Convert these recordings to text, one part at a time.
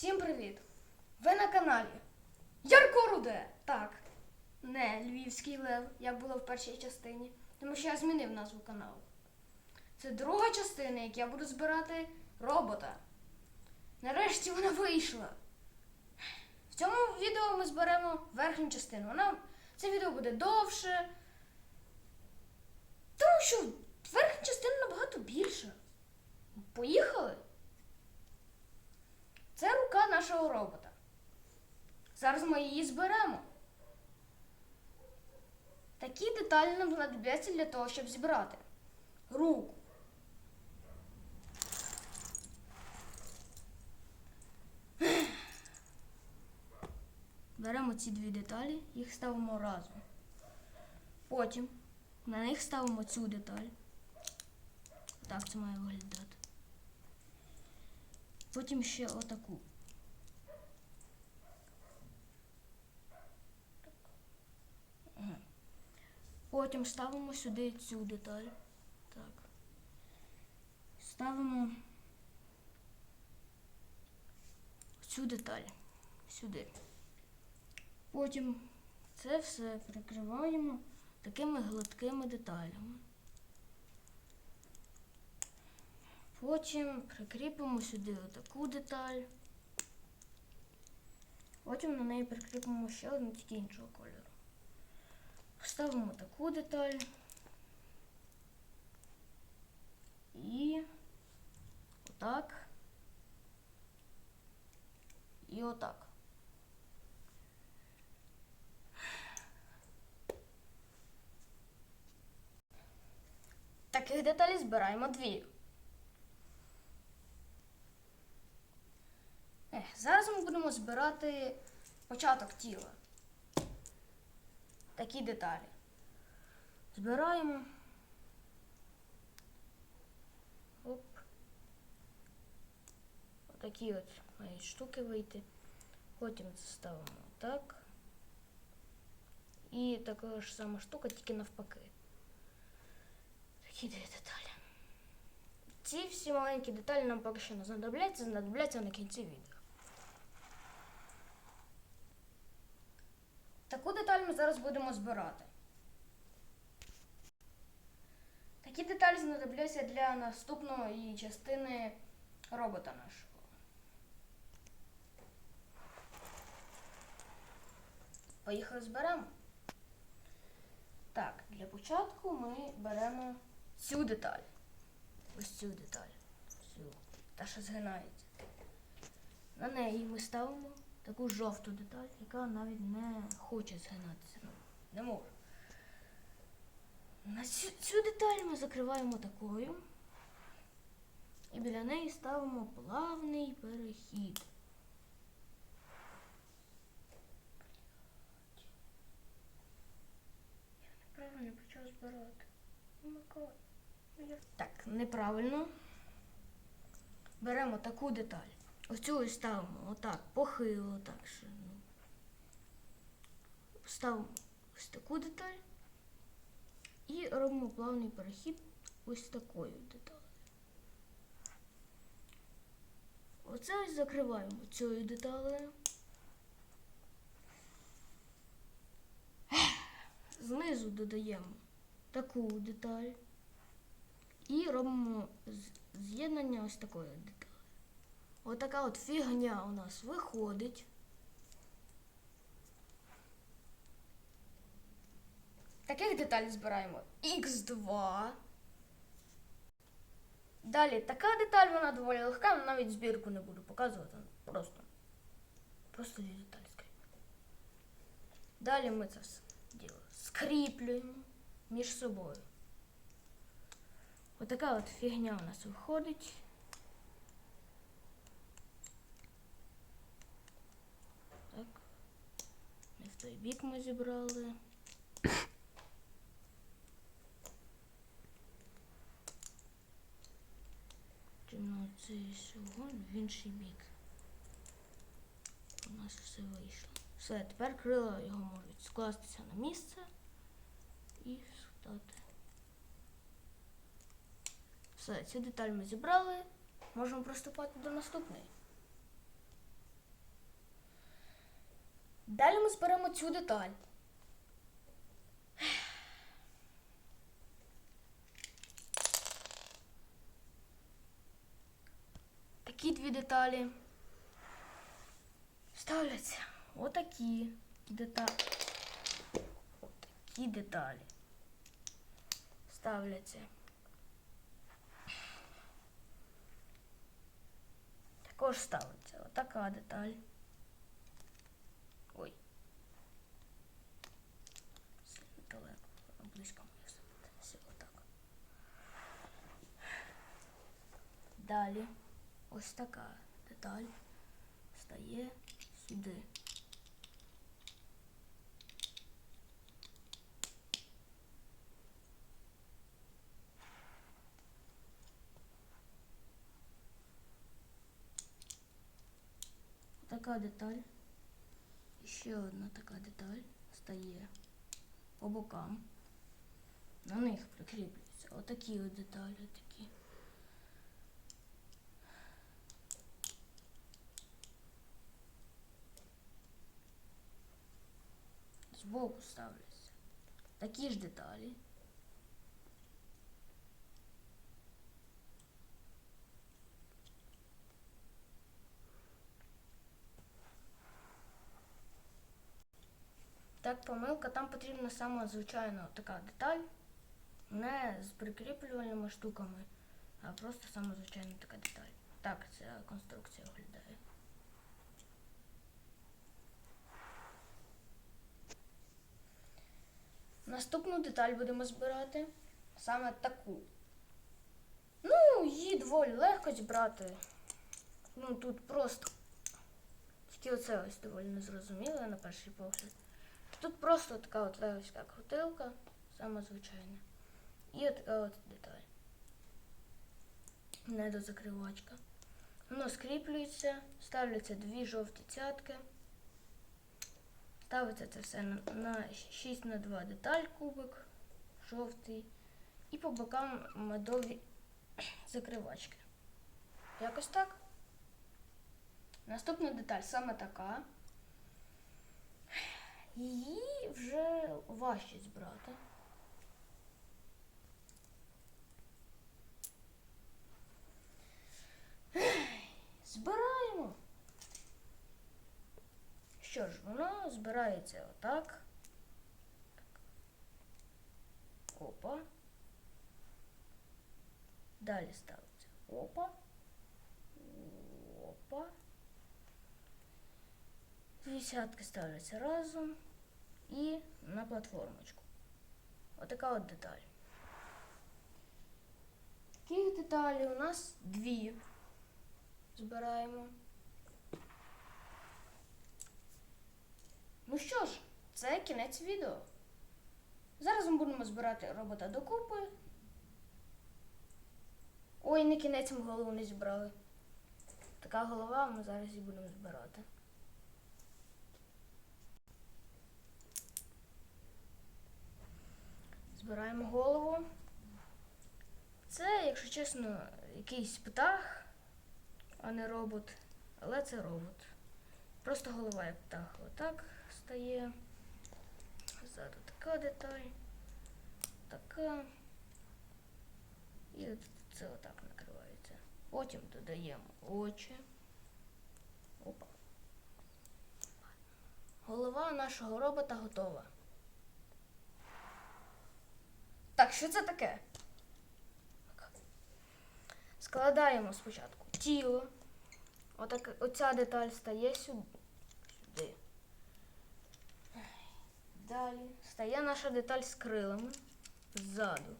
Всім привіт! Ви на каналі Ярко Руде. Так, не Львівський Лев, як було в першій частині, тому що я змінив назву каналу. Це друга частина, як я буду збирати робота. Нарешті вона вийшла. В цьому відео ми зберемо верхню частину. Вона, це відео буде довше. Тому що верхня частина набагато більша. Поїхали? Нашого робота. Зараз ми її зберемо. Такі деталі нам знадобляться для того, щоб зібрати руку. Беремо ці дві деталі, їх ставимо разом. Потім на них ставимо цю деталь. Так це має виглядати. Потім ще отаку. Потім ставимо сюди цю деталь. Так. Ставимо цю деталь сюди. Потім це все прикриваємо такими гладкими деталями. Потім прикріпимо сюди отаку деталь. Потім на неї прикріпимо ще одну тільки іншого кольору. Вставимо таку деталь. І отак. І отак. Таких деталей збираємо дві. Зараз ми будемо збирати початок тіла. Такі деталі. Збираємо. Оп. Отакі от мають штуки вийти. Потім це ставимо так. І така ж сама штука, тільки навпаки. Такі дві деталі. Ці всі маленькі деталі нам поки що не знадобляться, знадобляться на кінці відео. Таку деталь ми зараз будемо збирати. Такі деталі знадобляться для наступної частини робота нашого. Поїхали зберемо. Так, для початку ми беремо цю деталь. Ось цю деталь. Цю. Та що згинається. На неї ми ставимо таку жовту деталь, яка навіть не хоче згинатися. Ну, не може. На цю, цю деталь ми закриваємо такою. І біля неї ставимо плавний перехід. Я неправильно почав збирати. Ну, Так, неправильно. Беремо таку деталь. Ось ось ставимо отак, похило, так що. Ну. Ставимо ось таку деталь. І робимо плавний перехід ось такою деталею. Оце ось закриваємо цією деталею. Знизу додаємо таку деталь. І робимо з'єднання ось такої деталі. Отака от фігня у нас виходить. Таких деталей збираємо Х2. Далі така деталь, вона доволі легка, навіть збірку не буду показувати. Просто. Просто дві деталі скріплюємо. Далі ми це все діло скріплюємо між собою. Отака от фігня у нас виходить. той бік ми зібрали. Чому цей сьогодні в інший бік. У нас все вийшло. Все, тепер крила його можуть скластися на місце і стати. Все, цю деталь ми зібрали. Можемо приступати до наступної. Далі ми зберемо цю деталь. Такі дві деталі ставляться. Отакі деталі. Такі деталі ставляться. Також ставиться отака деталь. близько моє все отак. Далі ось така деталь стає сюди. Така деталь. І ще одна така деталь стає по бокам. На них прикріплюються отакі от деталі, такі. Збоку ставляться такі ж деталі. Так, помилка, там потрібна саме звичайна така деталь, не з прикріплювальними штуками, а просто саме звичайна така деталь. Так ця конструкція виглядає. Наступну деталь будемо збирати саме таку. Ну, її доволі легко зібрати. Ну, тут просто. Тільки оце ось доволі незрозуміле на перший погляд. Тут просто така от левська крутилка, саме звичайна. І от така от деталь. Недозакривачка. Воно скріплюється, ставляться дві жовті цятки. Ставиться це все на, на 6 на 2 деталь кубик, жовтий. І по бокам медові закривачки. Якось так. Наступна деталь саме така. Її вже важче збирати. Збираємо. Що воно збирається отак. Опа. Далі ставиться опа. Опа. Десятки ставляться разом і на платформочку. Отака от деталь. Таких деталей у нас дві. Збираємо. Ну що ж, це кінець відео. Зараз ми будемо збирати робота докупи. Ой, не кінець ми голову не зібрали. Така голова ми зараз і будемо збирати. Збираємо голову. Це, якщо чесно, якийсь птах, а не робот. Але це робот. Просто голова як птах. Отак стає. Ззаду така деталь. Така. І це отак накривається. Потім додаємо очі. Опа. Голова нашого робота готова. Так, що це таке? Складаємо спочатку тіло. Отак, оця деталь стає сюди. Далі стає наша деталь з крилами ззаду.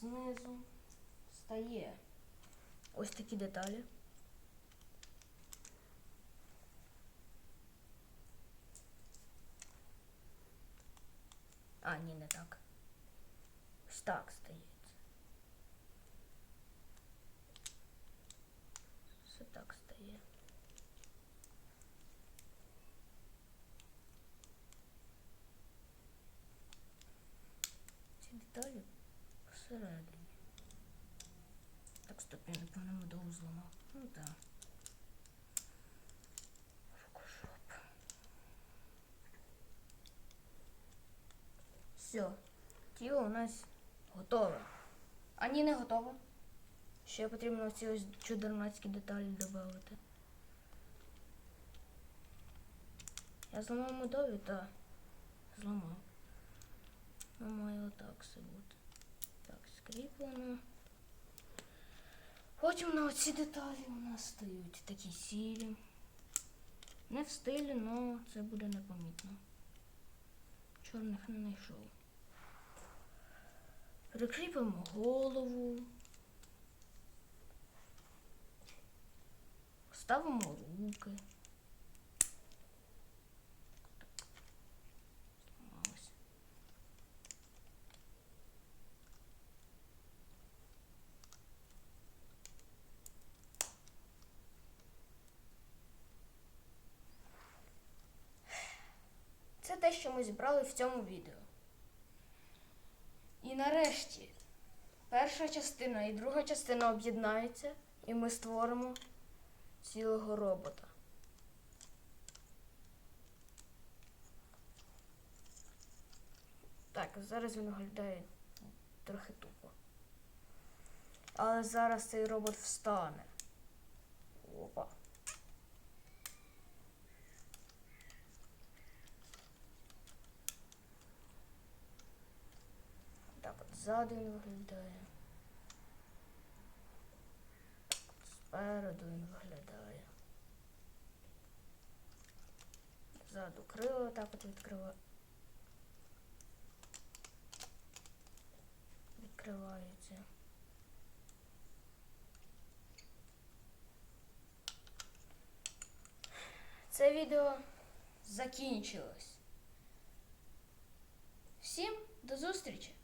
Знизу стає ось такі деталі. А, ні, не так. Ось так стається. Все так стає. Ці деталі всередині. Так стоп, я напевно медову зламав. Ну так. Рукожоп. Все, тіло у нас готове. А ні, не готово. Ще потрібно ці ось чудернацькі деталі додати. Я зламав медові, так. Зламав. Ну, має отак все бути. Так, скріплено. Потім на оці деталі у нас стають такі сірі. Не в стилі, але це буде непомітно. Чорних не знайшов. Прикріпимо голову. Ставимо руки. Зламалось. Це те, що ми зібрали в цьому відео. І нарешті перша частина і друга частина об'єднаються, і ми створимо Цілого робота. Так, зараз він виглядає трохи тупо. Але зараз цей робот встане. Опа. Так от ззаду він виглядає. Спереду він виглядає. Ззаду крила так от відкрива... відкриваються. це відео закінчилось. Всім до зустрічі!